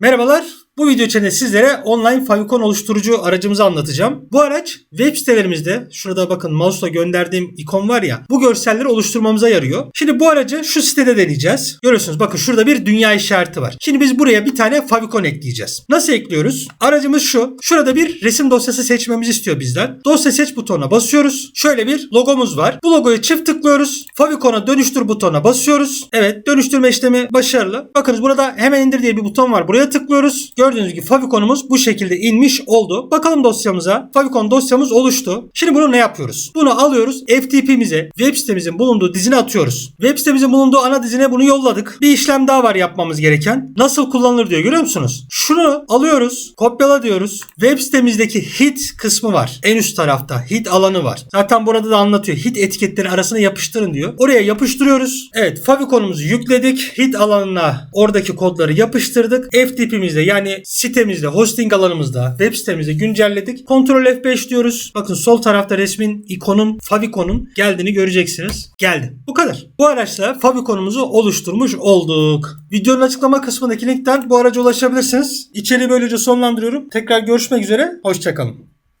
Merhabalar. Bu video içinde sizlere online favicon oluşturucu aracımızı anlatacağım. Bu araç web sitelerimizde şurada bakın mouse'la gönderdiğim ikon var ya bu görselleri oluşturmamıza yarıyor. Şimdi bu aracı şu sitede deneyeceğiz. Görüyorsunuz bakın şurada bir dünya işareti var. Şimdi biz buraya bir tane favicon ekleyeceğiz. Nasıl ekliyoruz? Aracımız şu. Şurada bir resim dosyası seçmemizi istiyor bizden. Dosya seç butonuna basıyoruz. Şöyle bir logomuz var. Bu logoyu çift tıklıyoruz. Favicona dönüştür butonuna basıyoruz. Evet dönüştürme işlemi başarılı. Bakınız burada hemen indir diye bir buton var. Buraya tıklıyoruz. Gördüğünüz gibi favikonumuz bu şekilde inmiş oldu. Bakalım dosyamıza. Favicon dosyamız oluştu. Şimdi bunu ne yapıyoruz? Bunu alıyoruz. FTP'mize web sitemizin bulunduğu dizine atıyoruz. Web sitemizin bulunduğu ana dizine bunu yolladık. Bir işlem daha var yapmamız gereken. Nasıl kullanılır diyor. Görüyor musunuz? Şunu alıyoruz. Kopyala diyoruz. Web sitemizdeki hit kısmı var. En üst tarafta hit alanı var. Zaten burada da anlatıyor. Hit etiketleri arasına yapıştırın diyor. Oraya yapıştırıyoruz. Evet favikonumuzu yükledik. Hit alanına oradaki kodları yapıştırdık. FTP'mizde yani sitemizde, hosting alanımızda, web sitemizde güncelledik. Ctrl F5 diyoruz. Bakın sol tarafta resmin ikonun, favikonun geldiğini göreceksiniz. Geldi. Bu kadar. Bu araçla favikonumuzu oluşturmuş olduk. Videonun açıklama kısmındaki linkten bu araca ulaşabilirsiniz. İçeriği böylece sonlandırıyorum. Tekrar görüşmek üzere. Hoşçakalın.